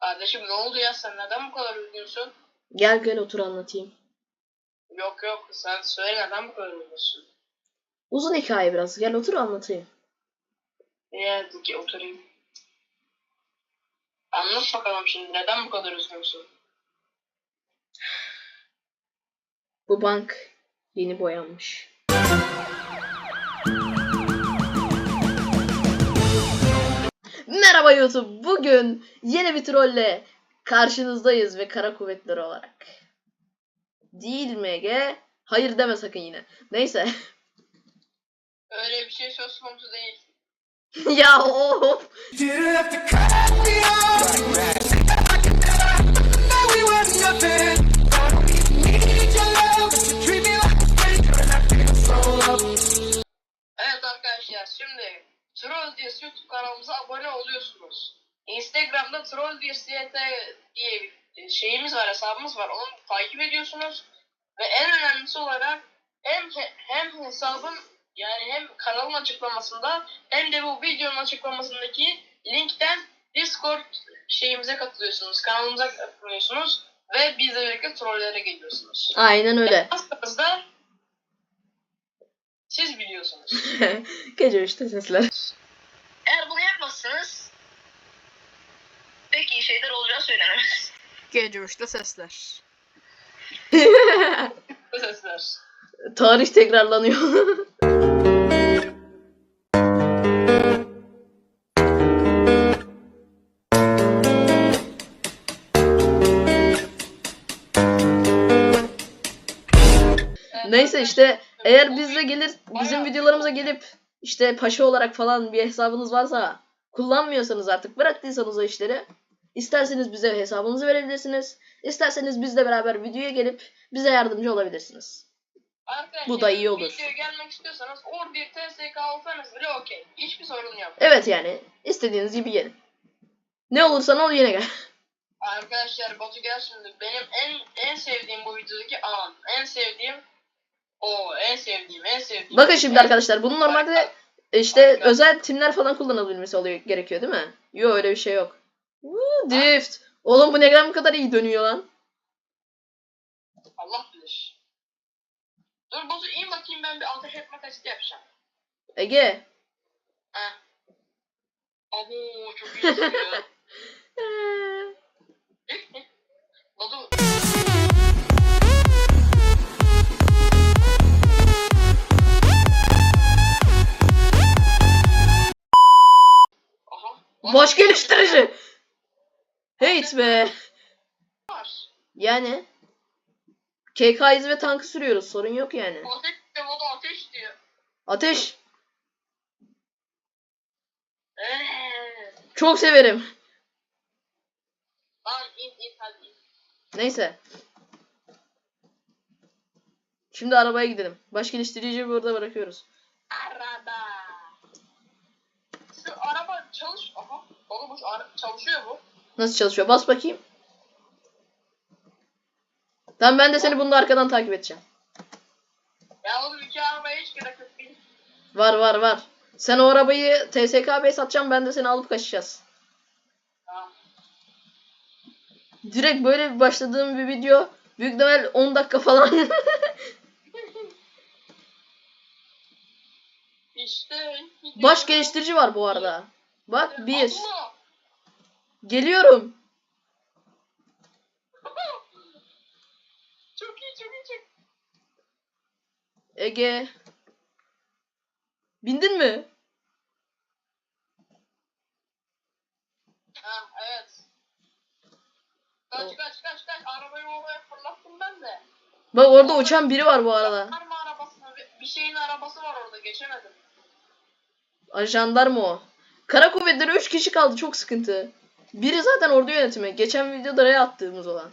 Kardeşim ne oldu ya sen neden bu kadar üzgünsün? Gel gel otur anlatayım. Yok yok sen söyle neden bu kadar üzgünsün? Uzun hikaye biraz. Gel otur anlatayım. Hadi ki oturayım. Anlat bakalım şimdi neden bu kadar üzgünsün? Bu bank yeni boyanmış. Merhaba YouTube. Bugün yeni bir trolle karşınızdayız ve kara kuvvetleri olarak. Değil mi Ege? Hayır deme sakın yine. Neyse. Öyle bir şey söz konusu değil. ya of. Troll Diyoruz diye bir şeyimiz var, hesabımız var. Onu takip ediyorsunuz. Ve en önemlisi olarak hem hem hesabın yani hem kanalın açıklamasında hem de bu videonun açıklamasındaki linkten Discord şeyimize katılıyorsunuz. Kanalımıza katılıyorsunuz ve bizle birlikte trollere geliyorsunuz. Aynen öyle. Aslında siz biliyorsunuz. Gece üçte sesler. Eğer bunu yapmazsanız pek iyi şeyler olacağı söylenemez. Gece üçte sesler. Sesler. Tarih tekrarlanıyor. Neyse işte eğer bizle gelir bizim videolarımıza gelip işte paşa olarak falan bir hesabınız varsa kullanmıyorsanız artık bıraktıysanız o işleri isterseniz bize hesabınızı verebilirsiniz. İsterseniz bizle beraber videoya gelip bize yardımcı olabilirsiniz. Arkadaşlar, Bu da iyi olur. Videoya gelmek istiyorsanız or bir TSK olsanız bile okey. Hiçbir sorun yok. Evet yani istediğiniz gibi gelin. Ne olursa ol yine gel. Arkadaşlar Batu gel şimdi. Benim en en sevdiğim bu videodaki an. En sevdiğim o en sevdiğim en sevdiğim. Bakın şimdi arkadaşlar bunun normalde işte özel timler falan kullanılabilmesi oluyor gerekiyor değil mi? Yok öyle bir şey yok. Woo, drift. Oğlum bu neden bu kadar iyi dönüyor lan? Allah bilir. Dur Batu in bakayım ben bir ateş etme testi yapacağım. Ege. Heh. Abo çok iyi. Batu Aha. Baş geliştirici. Hate be. Var. Yani. KK izi ve tankı sürüyoruz. Sorun yok yani. Ateş diyor, o da ateş diyor. Ateş. Eee. Çok severim. Lan in in hadi in. Neyse. Şimdi arabaya gidelim. Baş geliştiriciyi burada bırakıyoruz. Araba. Şu araba çalış. Aha. Oğlum bu ara- çalışıyor bu. Nasıl çalışıyor? Bas bakayım. Tamam ben de seni bunda arkadan takip edeceğim. Ya oğlum iki arabaya hiç gerek yok. Var var var. Sen o arabayı TSKB'ye satacağım ben de seni alıp kaçacağız. Tamam. Direkt böyle bir başladığım bir video büyük ihtimal 10 dakika falan. İşte. Baş geliştirici var bu arada. Bak bir. Allah! Geliyorum. çok iyi çok iyi çok. Ege. Bindin mi? Ha evet. Kaç kaç kaç kaç arabayı oraya fırlattım ben de. Bak orada uçan biri var bu arada. Var mı arabasına bir, şeyin arabası var orada geçemedim. Jandarma o. Kara kuvvetleri 3 kişi kaldı çok sıkıntı. Biri zaten ordu yönetimi. Geçen videoda R'ye attığımız olan.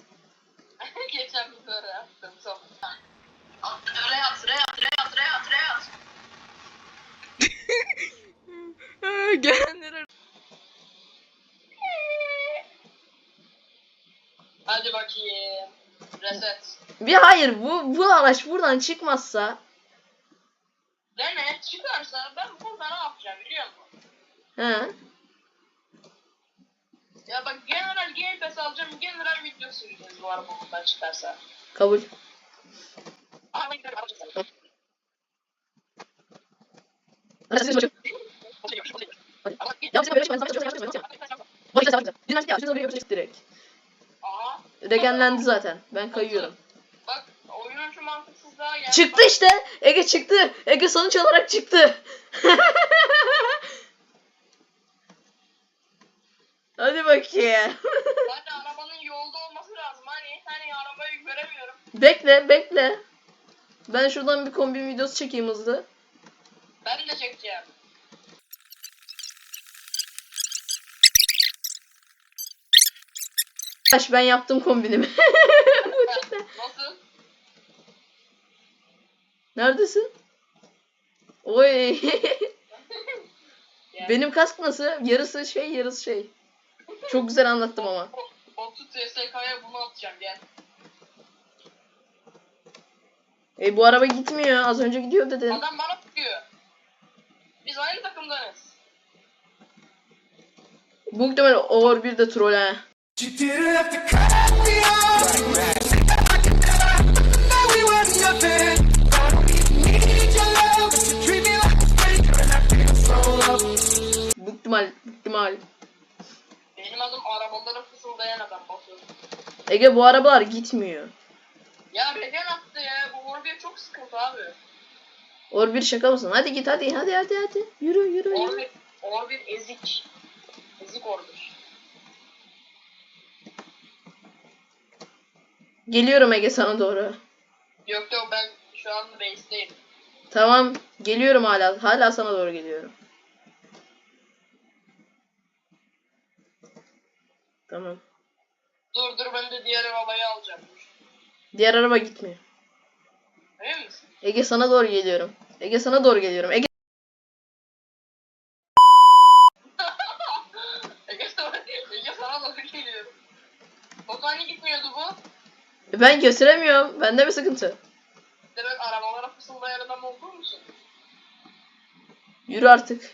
Geçen bir böyle yaptım son. At, R'ye at, R'ye at, R'ye at, R'ye at, R'ye at. Gelenlere. Hadi bakayım. Reset. Bir hayır bu bu araç buradan çıkmazsa Dene çıkarsa ben burada ne yapacağım biliyor musun? he Ya bak general Game Pass alacağım. General video süreceğiz bu araba bundan çıkarsa. Kabul. Araba çıkarsa. Hadi siz bakın. Ya bizim böyle şey ben sana çalışıyorum. Bak işte sabit. Bizim ya şimdi oraya direkt. Aha. Regenlendi zaten. Ben kayıyorum. Bak oyunun şu mantıksızlığa geldi. Çıktı işte. Ege çıktı. Ege sonuç olarak çıktı. Hadi bakayım. Hadi arabanın yolda olması lazım. Hani hani arabayı göremiyorum. bekle bekle. Ben şuradan bir kombin videosu çekeyim hızlı. Ben de çekeceğim. Baş ben yaptım kombinimi. Nasıl? Neredesin? Oy. Benim kask nasıl? Yarısı şey yarısı şey. Çok güzel anlattım ama. Otu TSK'ya bunu atacağım gel. E bu araba gitmiyor. Az önce gidiyor dedin. Adam bana tutuyor. Biz aynı takımdanız. Bu muhtemelen Over bir de troll ha. Bu ihtimal, bu ihtimal. Arabalara fısıldayan adam Batu. Ege bu arabalar gitmiyor. Ya Regen attı ya. Bu Orbi'ye çok sıkıntı abi. Or bir şaka mısın? Hadi git hadi hadi hadi hadi. Yürü yürü yürü. Orbi, Orbi ezik. Ezik Orbi. Geliyorum Ege sana doğru. Yok yok ben şu an base'deyim. Tamam. Geliyorum hala. Hala sana doğru geliyorum. Tamam. Dur dur ben de diğer arabayı alacağım. Diğer araba gitmiyor. Emin misin? Ege sana doğru geliyorum. Ege sana doğru geliyorum. Ege Ege sana, Ege sana doğru geliyor. Batu hani gitmiyordu bu? ben gösteremiyorum. Bende bir sıkıntı. Demek arabalara fısıldayan adam olduğu musun? Yürü artık.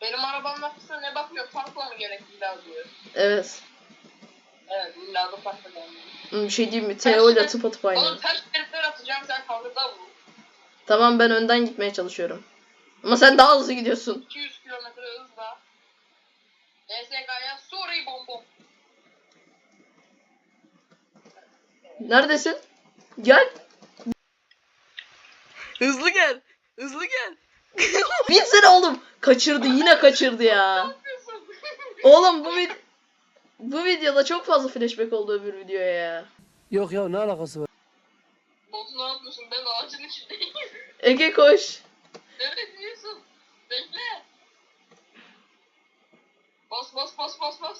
Benim arabanın lafısına ne bakıyor? Farkla mı gerek illa diyor. Evet. Evet illa da. Hmm, Bir şey diyeyim mi? Teo ile tıp atıp Oğlum aynı. ters şeritler atacağım sen kavgada vur. Tamam ben önden gitmeye çalışıyorum. Ama sen daha hızlı gidiyorsun. 200 kilometre hızla. DSK'ya sorry bom bom. Neredesin? Gel. Hızlı gel. Hızlı gel. Binsene oğlum. Kaçırdı yine kaçırdı ya. Oğlum bu vid bu videoda çok fazla flashback oldu bir videoya ya. Yok ya ne alakası var? Botu ne yapıyorsun? Ben ağacın içindeyim. Ege koş. Nereye gidiyorsun? Bekle. Bas bas bas bas bas.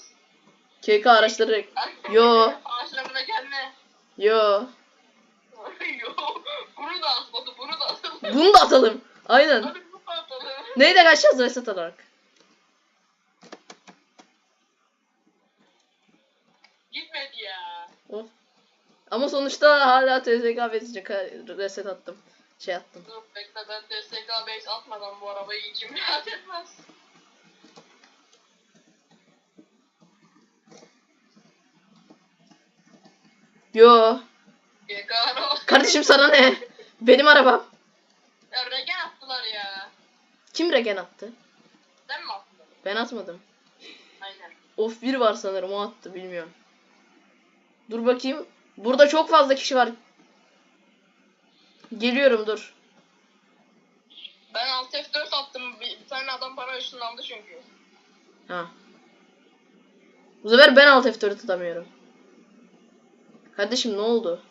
KK araçları. Yo. Ağaçlarına gelme. Yo. Yo. Bunu da at Batu bunu da at. Bunu da atalım. Aynen. Hadi bunu da atalım. Neyle kaçacağız reset alarak? Gitmedi ya. Of. Ama sonuçta hala TZK verecek ha, reset attım. Şey attım. Dur bekle ben TSK base atmadan bu arabayı içim rahat etmez. Yo. Kardeşim sana ne? Benim arabam. Ya regen attılar ya. Kim regen attı? Sen mi attın? Ben atmadım. Aynen. Of bir var sanırım o attı bilmiyorum. Dur bakayım. Burada çok fazla kişi var. Geliyorum dur. Ben alt F4 attım. Bir, bir tane adam bana ışınlandı çünkü. Ha. Bu sefer ben alt F4 atamıyorum. Kardeşim ne oldu?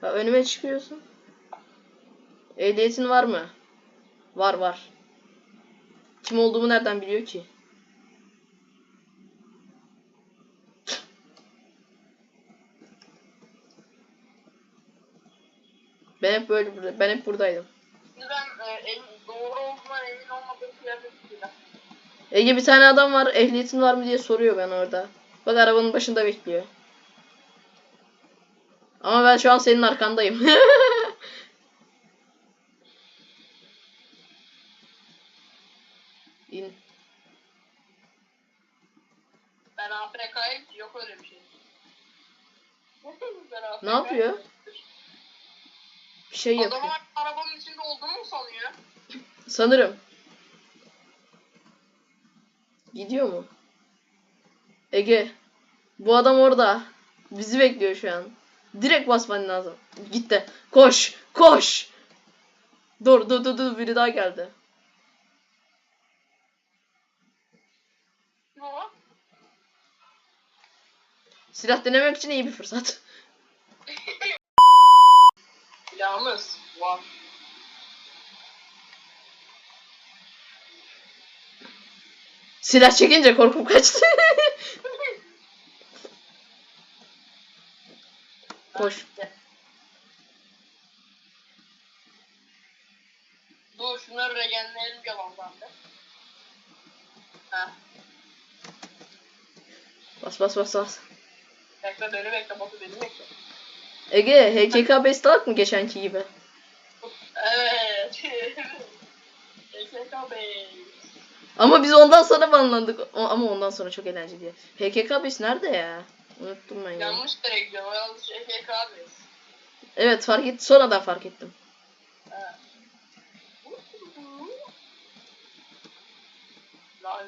Ha, önüme çıkıyorsun. Ehliyetin var mı? Var var. Kim olduğumu nereden biliyor ki? Ben hep böyle burada, ben hep buradaydım. Ben e, emin, doğru olduğundan emin olmadığım giyiyorum. Ege bir tane adam var ehliyetin var mı diye soruyor ben orada. Bak arabanın başında bekliyor. Ama ben şu an senin arkandayım. İn. Ben AFK'yim ki yok öyle bir şey. ben AFK. Ne yapıyor? Bir şey O yapıyor. arabanın içinde olduğunu mu sanıyor? Sanırım. Gidiyor mu? Ege. Bu adam orada. Bizi bekliyor şu an. Direkt basman lazım. Gitti. Koş. Koş. Dur dur dur dur. Biri daha geldi. Silah denemek için iyi bir fırsat. Silahımız var. Silah çekince korkup kaçtı. Koş. Dur şunları regenleyelim yalandan da. Ha. Bas bas bas bas. Bekle beni bekle Batu beni bekle. Ege HKK bestalak mı geçenki gibi? Evet. SK Bey. Ama biz ondan sonra banlandık. O- Ama ondan sonra çok eğlenceli. HKK bes nerede ya? Unuttum ben ya. Yanlış yere gidiyorum. Yanlış SK Bey. Evet fark et sonradan fark ettim.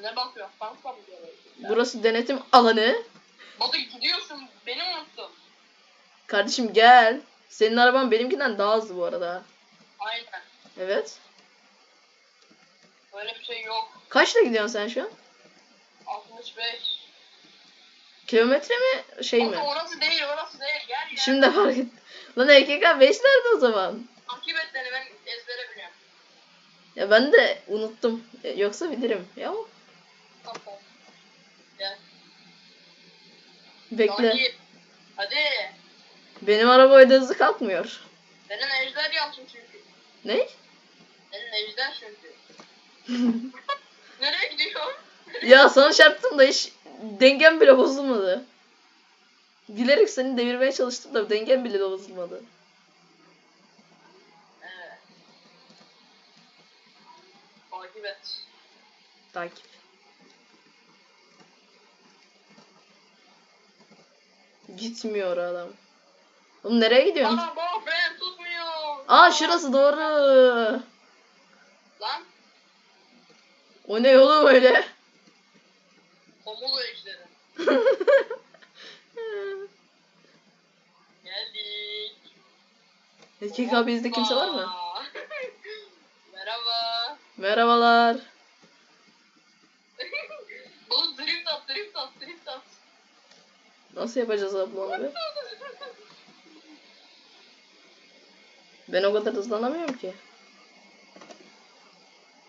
Ne bakıyorsun? Sansa mı? Burası denetim alanı. Batu gidiyorsun. Beni unuttun. Kardeşim gel. Senin araban benimkinden daha hızlı bu arada. Aynen. Evet. Böyle bir şey yok. Kaçla gidiyorsun sen şu an? 65. Kilometre mi şey mi? Orası değil orası değil. Gel gel. Şimdi de fark ettim. Lan HKK 5 nerede o zaman? Takip et beni ben ezbere biliyorum. Ya ben de unuttum. Yoksa bilirim. Ya Tamam. Gel. bekle. Takip. Hadi. Benim araba öyle hızlı kalkmıyor. Senin ejder yaptın çünkü. Ne? Senin ejder çünkü. Nereye gidiyor? Ya sana çarptım da hiç dengem bile bozulmadı. Bilerek seni devirmeye çalıştım da dengem bile bozulmadı. Evet. Takip et. Takip. Gitmiyor adam. Oğlum nereye gidiyorsun? Bak fren tutmuyor. Aa şurası doğru. Lan O ne oğlum öyle? komodo ejderi. Geldik. Dakika bizde kimse var mı? Merhaba. Merhabalar. Oğlum drift at, drift at, drift at. Nasıl yapacağız abla onu be? Ben o kadar hızlanamıyorum ki.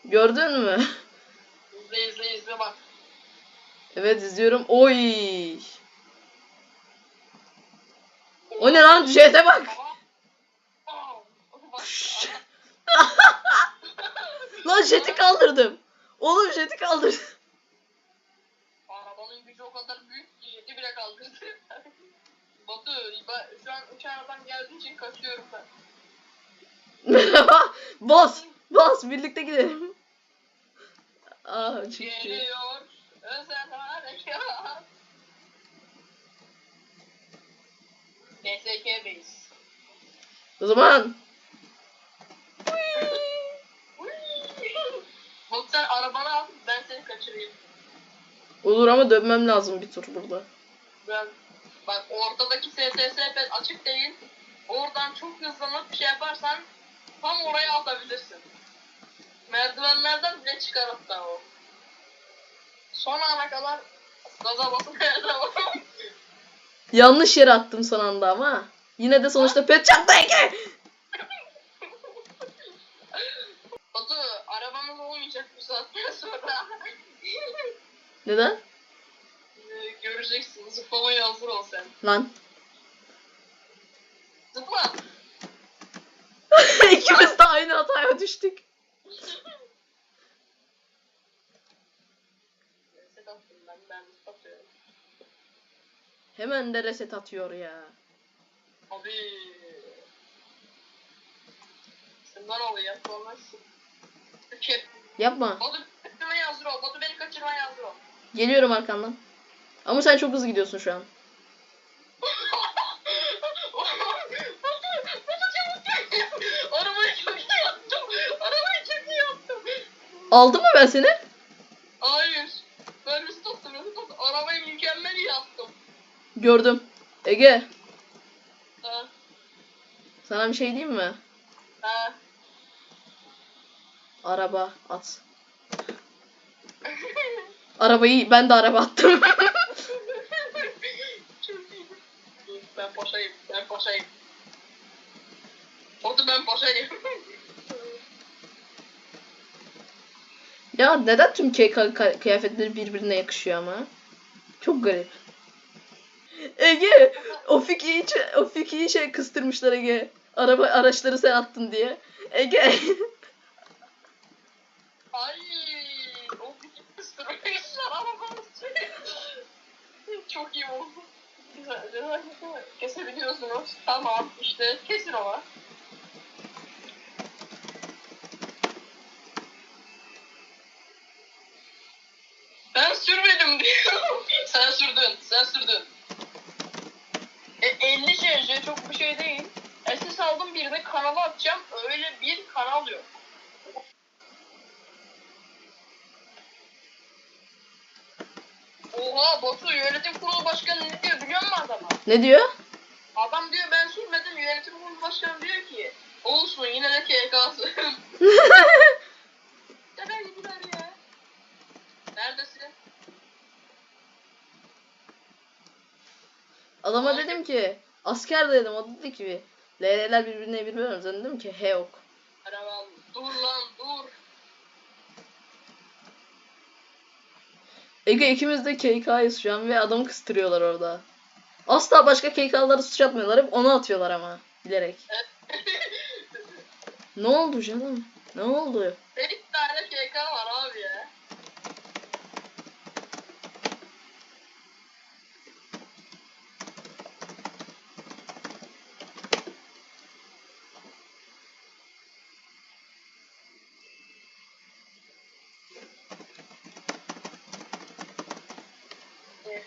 Gördün mü? izle izle izle bak. Evet izliyorum. Oy. O ne lan? Jet'e bak. Lan jeti kaldırdım. Oğlum jeti kaldırdım. Arabanın gücü o kadar büyük ki jeti bile kaldırdı. Batu, şu an adam geldiği için kaçıyorum ben. Bas. Bas. Birlikte gidelim. Aa çok iyi. Geliyor. Özel harekat. SK base. O zaman Bak sen arabanı al, ben seni kaçırayım. olur ama dönmem lazım bir tur burada. Ben bak ortadaki STS pet açık değil. Oradan çok hızlanıp bir şey yaparsan tam oraya atabilirsin. Merdivenlerden bile çıkar hatta o. Son ana kadar gaza basmaya devam. Yanlış yere attım son anda ama. Yine de sonuçta pet çarptı Ege. Batu arabamız olmayacak bu saatten sonra. Neden? Ee, Göreceksin zıplamaya hazır ol sen. Lan. Zıpla. İkimiz de aynı hataya düştük. Hemen de reset atıyor ya. Abi. Şundan şu. Kep. Yapma. Batu kaçırmaya hazır ol. Batu beni kaçırmaya hazır ol. Geliyorum arkandan. Ama sen çok hızlı gidiyorsun şu an. Arabayı çok iyi yaptım. Arabayı çok iyi yaptım. Aldım mı ben seni? Hayır. Ben. Mesut attım. Arabayı mükemmel yaptım. Gördüm. Ege Ha. sana bir şey diyeyim mi? Ha. Araba at. Arabayı ben de araba attım. Çok iyi. Ben paşayım. Ben paşayım. Oldu ben paşayım. Ya neden tüm KK kıyafetleri birbirine yakışıyor ama? Çok garip. Ege, o Fiki'yi ç- o Fiki'yi şey kıstırmışlar Ege. Araba araçları sen attın diye. Ege. Ay. O bir kıstırmışlar arabamı. Çok iyi oldu. Güzel, güzel, güzel. Kesebiliyorsunuz. Tamam işte kesin o. Ben sürmedim diyor. sen sürdün, sen sürdün. E, 50 cc çok bir şey değil. SS aldım birine kanala atacağım. Öyle bir kanal yok. Oha Batu yönetim kurulu başkanı ne diyor biliyor musun adama? ne diyor? Adam diyor ben sürmedim yönetim kurulu başkanı diyor ki olsun yine de KK'sı. Neden gidiler ya? Neredesin? Adama dedim ki asker dedim o dedi ki LL'ler birbirine birbirine ben dedim ki he yok. Arabam dur lan dur. Ege ikimiz de KK'yız şu an ve adamı kıstırıyorlar orada. Asla başka KK'ları suç atmıyorlar hep onu atıyorlar ama bilerek. Ne oldu canım? Ne oldu? Bir tane KK var abi ya.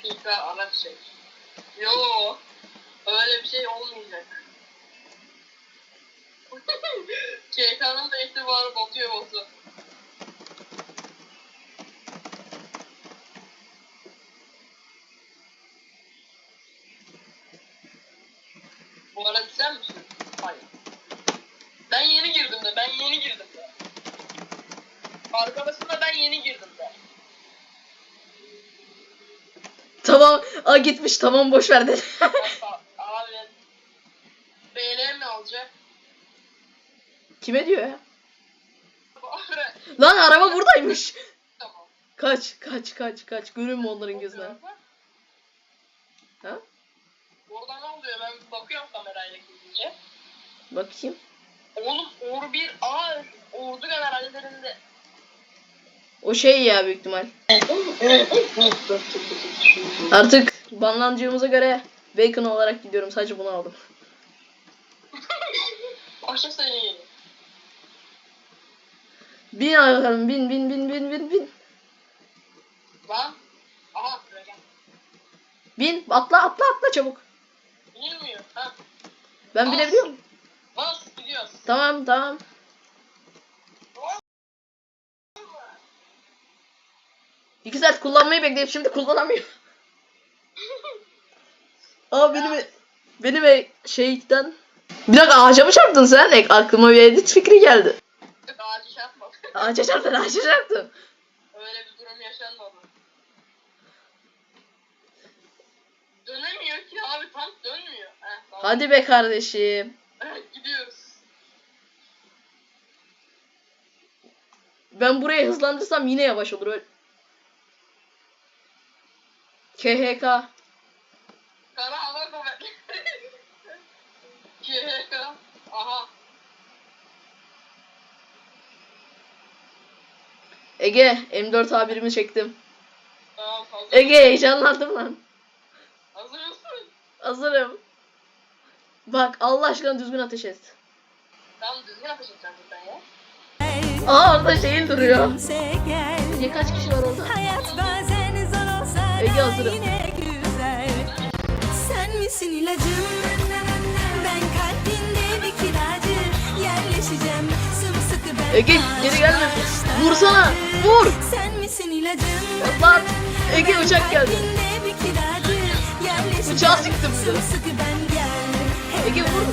PK araç şey. Yo, öyle bir şey olmayacak. KK'nın da itibarı batıyor Batu. Bu arada sen misin? Hayır. Ben yeni girdim de, ben yeni girdim de. Arkadaşımda ben yeni girdim de. Tamam. Aa gitmiş tamam boş ver dedi. Abi BL mi alacak? Kime diyor ya? Lan araba buradaymış. tamam. Kaç kaç kaç kaç. Görünme onların gözüne. Ha? Orada ne oluyor? Ben bakıyorum kamerayla gidince. Bakayım. Oğlum Uğur 1 A ordu generallerinde. O şey ya büyük ihtimal. Artık banlanacağımıza göre Bacon olarak gidiyorum. Sadece bunu aldım. Başla seni. Bin bakalım. Bin bin bin bin bin bin. Lan. Aha. Bin. Atla atla atla çabuk. Bilmiyor. Ha. Ben binebiliyorum. Bas gidiyoruz. Tamam tamam. İki saat kullanmayı bekleyip şimdi kullanamıyor. Aa benim benim e- şeyden bir dakika ağaca mı çarptın sen? Ek, aklıma bir edit fikri geldi. Ağacı şey yapma. Ağaca çarptın ağaca çarptın. Öyle bir durum yaşanmadı. Dönemiyor ki abi tank dönmüyor. Heh, tamam. Hadi be kardeşim. Evet, gidiyoruz. Ben burayı hızlandırsam yine yavaş olur. Öyle. KHK. Kara hava kuvvetleri. KHK. Aha. Ege M4 A1'imi çektim. Tamam hazır. Ege heyecanlandım lan. Hazır mısın? Hazırım. Bak Allah aşkına düzgün ateş et. Tamam düzgün ateş edeceğim zaten ya. Aa orada şeyin duruyor. Gel Niye kaç kişi var orada? Hayat Ege hazırım. yine güzel. Sen misin ilacım? Ben kalbinde bir kiracı yerleşeceğim. Sımsıkı ben Ege geri gelme. Vursana. Vur. Sen misin ilacım? Lan. Ege uçak geldi. Uçağı sıktım gel. Ege vur.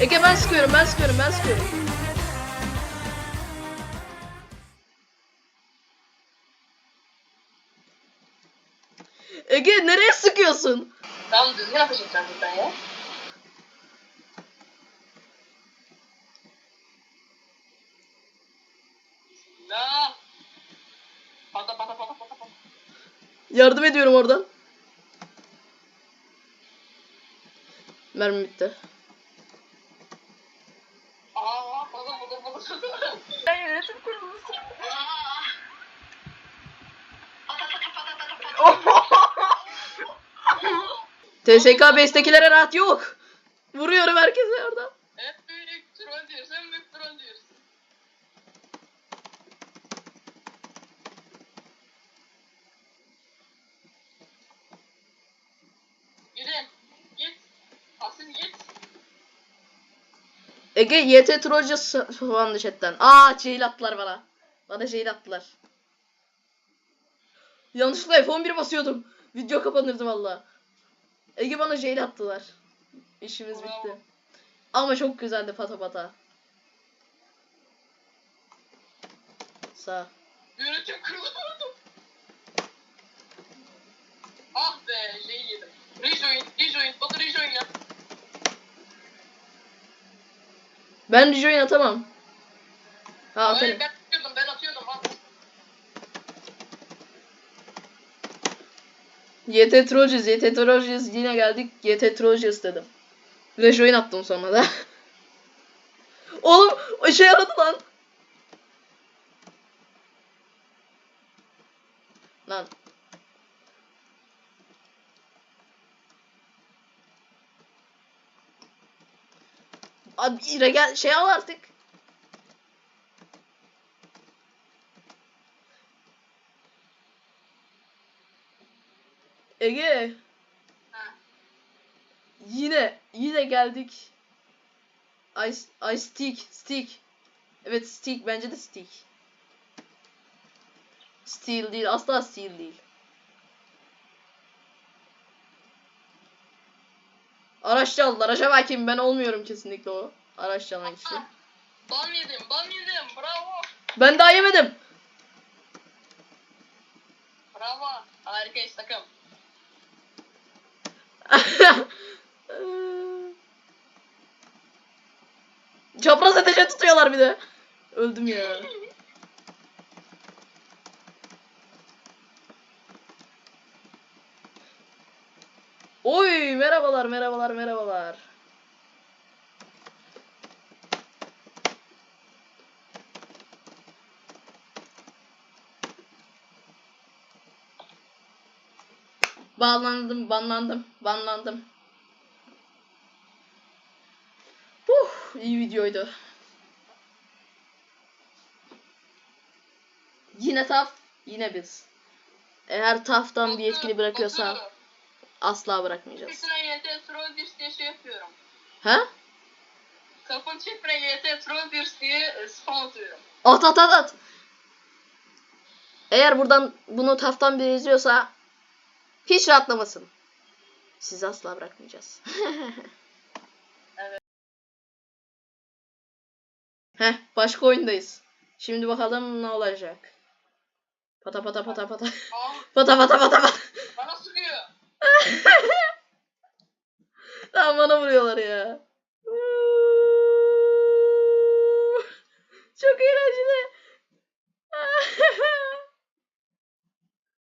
Ege ben sıkıyorum ben sıkıyorum ben sıkıyorum. Nereye sıkıyorsun? Tamam düzgün yapacaksın zaten ya. Bismillah. Pata pata pata pata pata. Yardım ediyorum oradan. Mermi bitti. Aa pata pata pata. Ben yönetim kurulusu. TSK bestekilere rahat yok. Vuruyorum herkese orada. Hep büyük troll diyorsun, en büyük troll diyorsun. Gidin, git. Asil git. Ege YT Trollcu falan chatten. Aa jail attılar bana. Bana jail attılar. Yanlışlıkla F11 basıyordum. Video kapanırdı valla. Ege bana jail attılar. İşimiz Bravo. bitti. Ama çok güzeldi pata pata. Sağ. Yönetim kurulu. ah be, şey yedim. Rejoin, rejoin, bana rejoin yap. Ben rejoin atamam. Ha atarım. ben atıyordum. At. YT Trojans, YT Trojans yine geldik. YT Trojans dedim. Rejoin attım sonra da. Oğlum o şey aradı lan. Lan. Abi regen şey al artık. Ege. Ha. Yine yine geldik. Ice, ice stick, stick. Evet stick bence de stick. Steel değil asla steel değil. Araç çaldılar. Acaba kim? Ben olmuyorum kesinlikle o. Araç çalan kişi. Ban yedim, ban yedim. Bravo. Ben daha yemedim. Bravo. Harikayız takım. Çapraz ateşe tutuyorlar bir de. Öldüm ya. Oy merhabalar merhabalar merhabalar. Bağlandım, banlandım, banlandım. Uh, iyi videoydu. Yine taf, yine biz. Eğer taftan bir yetkili bırakıyorsa asla bırakmayacağız. Şey yapıyorum. Ha? Kapın çiftine YT Troll Dirs diye spam atıyorum. At at at at. Eğer buradan bunu taftan biri izliyorsa hiç rahatlamasın. Sizi asla bırakmayacağız. Evet. Heh, başka oyundayız. Şimdi bakalım ne olacak. Pata pata pata pata. Aa, Pata pata pata pata. bana sıkıyor. Lan bana vuruyorlar ya. Çok eğlenceli.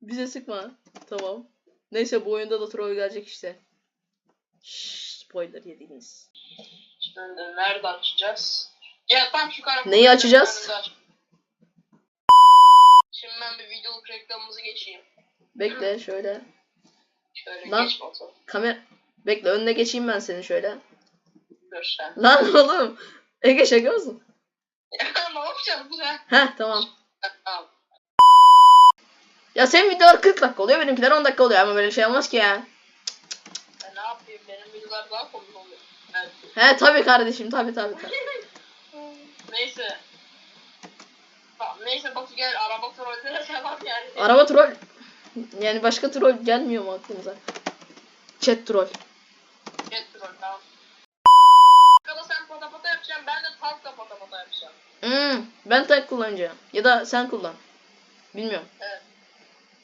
Bize sıkma. Tamam. Neyse bu oyunda da troll gelecek işte. Şşş, spoiler yediniz. Şimdi nerede açacağız? Ya tam şu karakter. Neyi açacağız? Şimdi ben bir videoluk reklamımızı geçeyim. Bekle şöyle. Şöyle Lan. geç Batu. Kamer Bekle önüne geçeyim ben senin şöyle. Gör sen. Lan oğlum. Ege şaka mısın? ne yapacağız bu ya? Heh tamam. Tamam. Ya senin videolar 40 dakika oluyor benimkiler 10 dakika oluyor ama böyle şey olmaz ki ya. Ben ne yapayım? Benim videolar daha komik oluyor. Evet. He tabi kardeşim tabi tabi tabi. Neyse. Tamam, neyse Batu gel araba trollere devam yani. Araba troll. Yani başka troll gelmiyor mu aklınıza? Chat troll. Jet troll tamam. Arkada sen pata pata yapacaksın ben de tankla pata pata yapacağım. Hmm, ben tank kullanacağım. Ya da sen kullan. Bilmiyorum. Evet.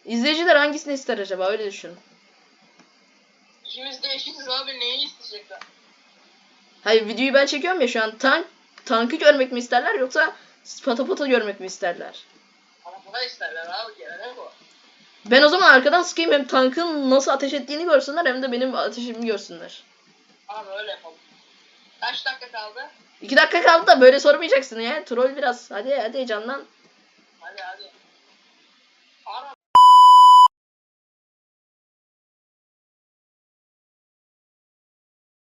İzleyiciler hangisini ister acaba öyle düşünün. İkimiz de eşitiz abi neyi isteyecekler? Hayır videoyu ben çekiyorum ya şu an tank tankı görmek mi isterler yoksa pata pata görmek mi isterler? Buna isterler abi gene bu. Ben o zaman arkadan sıkayım hem tankın nasıl ateş ettiğini görsünler hem de benim ateşimi görsünler. Abi öyle yapalım. Kaç dakika kaldı? İki dakika kaldı da böyle sormayacaksın ya. Troll biraz. Hadi hadi heyecanlan.